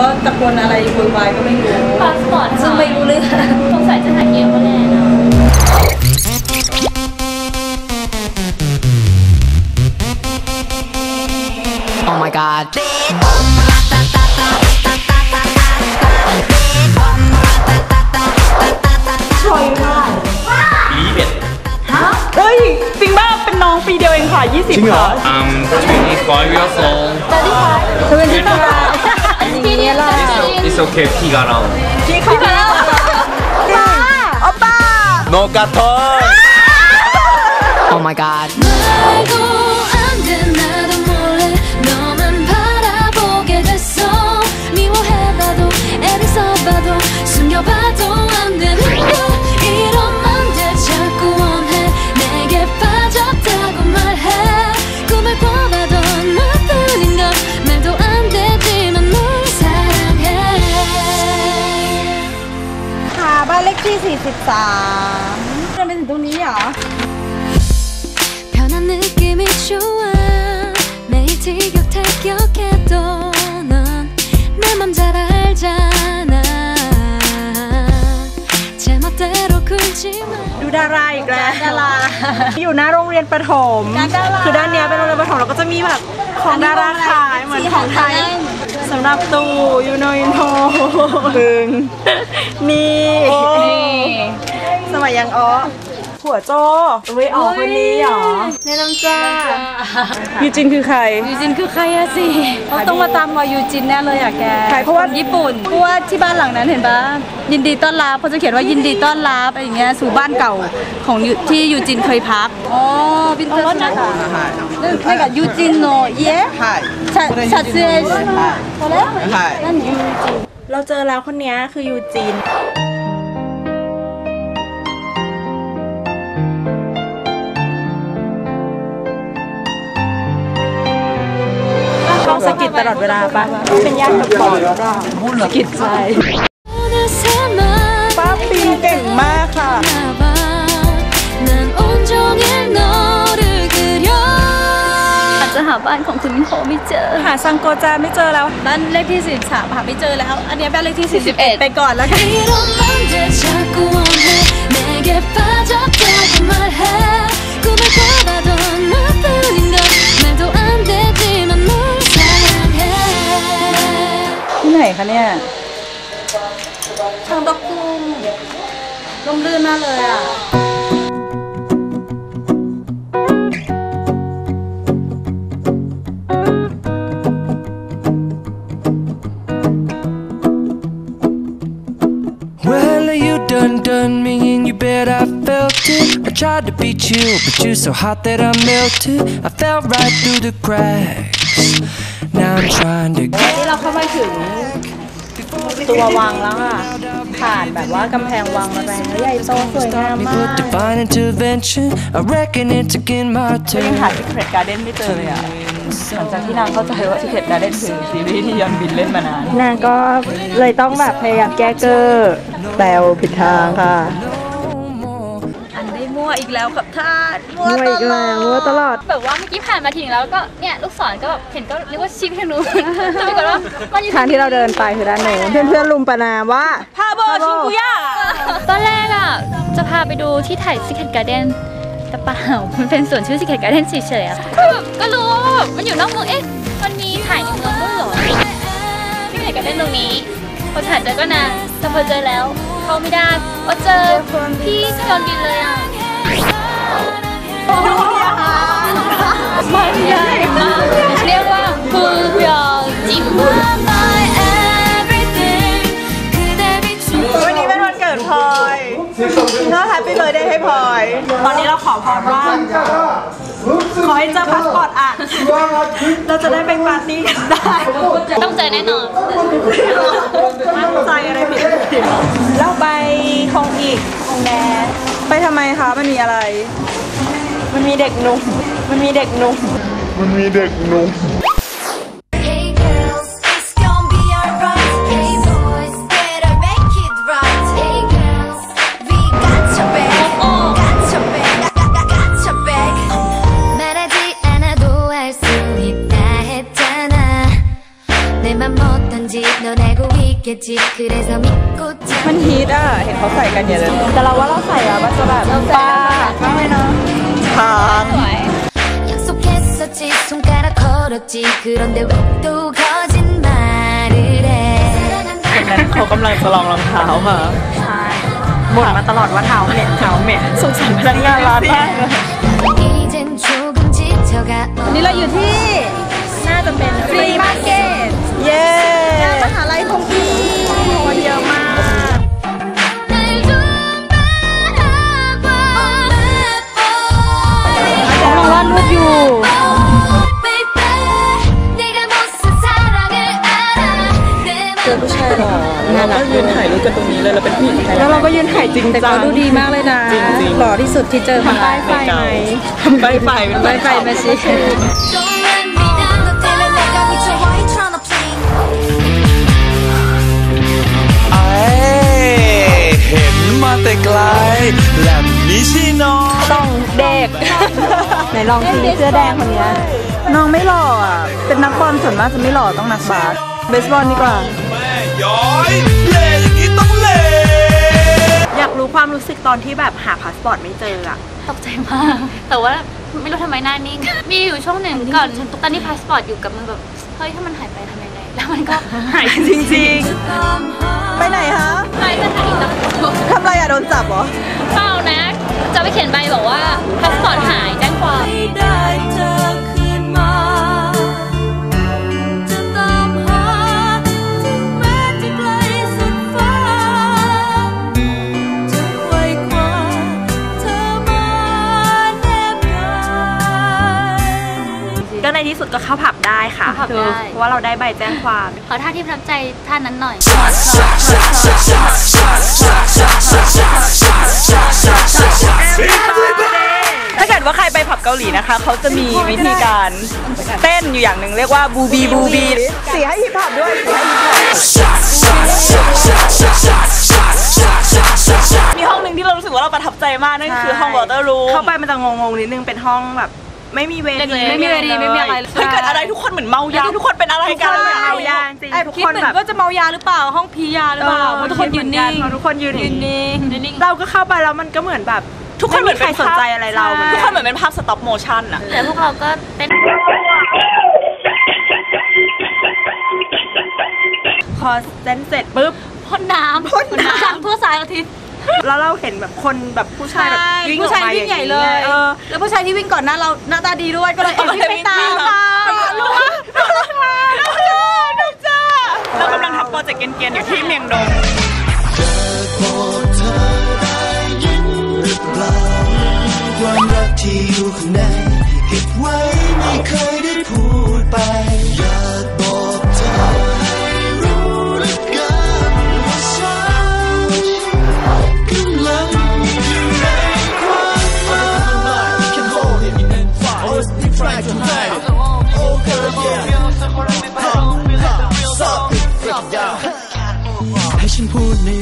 ก็ตะโกนอะไรโวยวายก็ไม่รู้พาสปอร์ตซึ่งไม่รู้เรื่องสงสัยจะหาเกมมาแน่เนาะ Oh my god. เฮ้ย จริงป่ะเป็นน้องปีเดียวเองค่ะ 20จริงเหรอ ค่ะ I'm 25 years old. พี่ 오케이 피가 나와 피가 나와. 오빠. 오빠. 너 같아! 오 마이 갓 바라보게 됐어. 미워해봐도 애써 봐도 숨겨봐도 บ้านเลขที่ 43จะเป็นถึงตรงนี้เหรอ 편한 느낌이 좋아 매일 티격태격해도 넌 내 맘 잘 알잖아 제 멋대로 굴지 마 ดูดาราอีกแล้วดาราอยู่หน้าโรงเรียนประถม คือด้านเนี้ยเป็นโรงเรียนประถมแล้วก็จะมีแบบของดาราขายเหมือนของไทย สำหรับตู่ยูโนอินโทพึงนี่ สมัยยังอ้อ ผัวโจเว้ยอ๋อคนนี้เหรอในลำจ้ายูจินคือใคร ยูจินคือใครอะสิเขาต้องมาตามรอยยูจินแน่เลยอะแกใครเพราะว่าญี่ปุ่นเพราะว่าที่บ้านหลังนั้นเห็นปะยินดีต้อนรับเขาจะเขียนว่ายินดีต้อนรับอะไรอย่างเงี้ยสู่บ้านเก่าของที่ยูจินเคยพักอ๋อบินเตอร์สุดานั่นกับยูจินเนาะเย่ชัดชัดเซนพอแล้วนั่นยูจินเราเจอแล้วคนนี้คือยูจิน อดเวลาปะเป็นญาติกับปอดกิจใจป้าปีเก่งมากค่ะจะหาบ้านของคุณมิโฮไม่เจอ หาซังโกจาไม่เจอแล้ว บ้านเลขที่43หาไม่เจอแล้ว อันนี้บ้านเลขที่ 41 ไปก่อนแล้วค่ะ คะเนี่ย ทางดอกกุมร่มรื่นมากเลยอ่ะ Well, you done done me and you bet I felt it. I tried to beat you, but you're so hot that I melted. I fell right through the cracks. Now I'm trying to ตัววังแล้วค่ะ ผ่านแบบว่ากำแพงวังมาแล้วใหญ่โตสวยงาม me มา with ก divine intervention. I reckon it's again my ยัง turn. หา Secret Garden ไม่เจอเลยอะหลังจากที่นางเข้าใจว่า Secret Garden คือซีรีส์ที่ยอนบินเล่นมานาน นางก็เลยต้องแบบพยายามแก้เกอร์แปลผิดทางค่ะ อันได้มั่วอีกแล้วครับท่านมั่วมั่วตอีกลแล้อวมั่วดตลอด แบบว่าเมื่อกี้ผ่านมาถึงแล้วก็เนี่ยลูกศรก็แบบเห็นก็เรียกว่าชี้ไปทางนู้นแต่ปรากฏว่ามันอยู่ทางที่เราเดินไปคือด้านโน้นเพื่อนๆลุมประนามว่าพาโบชิงกุย่าตอนแรกอะจะพาไปดูที่ถ่าย Secret Garden แต่เปล่ามันเป็นสวนชื่อ Secret Garden เฉยๆอะก็แบบก็รู้ว่าแบบมันอยู่นอกเมืองเอ๊ะมันมีถ่ายในเมืองด้วยเหรอ Secret Garden ตรงนี้พอถ่ายเจอก็นานแต่พอเจอแล้วเข้าไม่ได้พอเจอพี่จอนบินเลยอะ มันใหญ่มากเรียกว่าฟูยอจิมวันนี้เป็นวันเกิดพลอยก็แฮปปี้เบิร์ดเดย์ให้พลอย ตอนนี้เราขอพรว่า ขอให้เจอพาสปอร์ตอะ เราจะได้ไปปาร์ตี้กันได้ ต้องเจอแน่นอนมั่นใจอะไรผิดแล้วไปคงอีกคงแดนไปทำไมคะ มันมีอะไร มันมีเด็กหนุ่ม มันมีเด็กหนุ่ม Hey girls, it's gonna be alright. Hey boys, better make it right. Hey girls, we got your back, got your back, got, got, got your back. 말하지 않아도 알 수 있다 했잖아. 내 맘을 못한지 넌 알고 있겠지 그래서 믿고 자 มัน ฮีตอะ เห็นเขาใส่กันเยอะเลยแต่เราว่าเราใส่อะมันจะแบบป้าป้าเลยเนาะทางคนนั้นเขากำลังจะลองรองเท้ามาบ่นมาตลอดว่าเท้าเหม็นเท้าเหม็นสงสารพนักงานร้านมากวันนี้เราอยู่ที่ น่าจะเป็นฟรีมาร์เก็ตเย้ายจริงแต่จัเขาง ดูดีมากเลยนะหล่อที่สุดที่เจอมาทำป้ไฟไหมไปไปใต้ไฟมาสิไอมาชิคกี้ใช่น้องเด็ก ไหนลองทีเสื้อแดงคนนี้น้องไม่หล่ออะ เป็นนักบอลส่วนมากจะไม่หล่อต้องนักบาสเบสบอลดีกว่าย้อยเล่ อยากรู้ความรู้สึกตอนที่แบบหาพาสปอร์ตไม่เจออะตกใจมาก แต่ว่าไม่รู้ทำไมหน้านิ่ง มีอยู่ช่วงหนึ่งก่อนตอนนี้พาสปอร์ตอยู่กับมือแบบ เฮ้ย ถ้ามันหายไปทำยังไง แล้วมันก็หายจริงๆ ไปไหนฮะไปสถานีตำรวจทำอะไรอะโดนจับเหรอ เปล่านะ จะไปเขียนใบบอกว่าพาสปอร์ตหายแจ้งความ ข้าผับได้ค่ะเข้าผับได้ เพราะว่าเราได้ใบแจ้งความ ขอท่าที่ประทับใจท่านั้นหน่อย ถ้าเกิดว่าใครไปผับเกาหลีนะคะ เขาจะมีวิธีการเต้นอยู่อย่างหนึ่งเรียกว่าบูบีบูบีเสียให้ฮิปฮอปด้วยเสียให้ฮิปฮอปมีห้องหนึ่งที่เรารู้สึกว่าเราประทับใจมากนั่นคือห้องวอเตอร์รูมเข้าไปมันจะงงๆนิดนึงเป็นห้องแบบ ไม่มีเวทีไม่มีเวทีไม่มีอะไรเลยเฮ้ยเกิดอะไรทุกคนเหมือนเมายาทุกคนเป็นอะไรกันเมายาจริงทุกคิดคนเหมือแบบ นว่าจะเมายาหรือเปล่าห้องพียาหรือเปล่าเพราะทุกคนยืนนิ่งเพราะทุกคนยืนยืนนิ่ง เราก็เข้าไปแล้วมันก็เหมือนแบบทุกคนเหมือนเป็นสนใจอะไรเราทุกคนเหมือนเป็นภาพสต็อปโมชั่นอะแต่พวกเราก็เต้นพอเต้นเสร็จปุ๊บ พ่นน้ำพ่นน้ำทั่วสายอาทิตย์ แล้วเราเห็นแบบคนแบบผู้ชายแบบวิ่งอผู้อกชายมาวิ่งใหญ่เลยเออแล้วผู้ชายที่วิ่งก่อนหน้าเราหน้าตาดีด้วยก็เลยเอ็นวิ่งไปตามตามรู้ว่าดูจ้าเรากำลังทำโปรเจกต์เกรียนๆอยู่ที่เมียงดงบอกเธอได้ยินหรือเปล่าความรักที่อยู่ข้างในเก็บไว้ไม่เคยได้พูดไป pulled me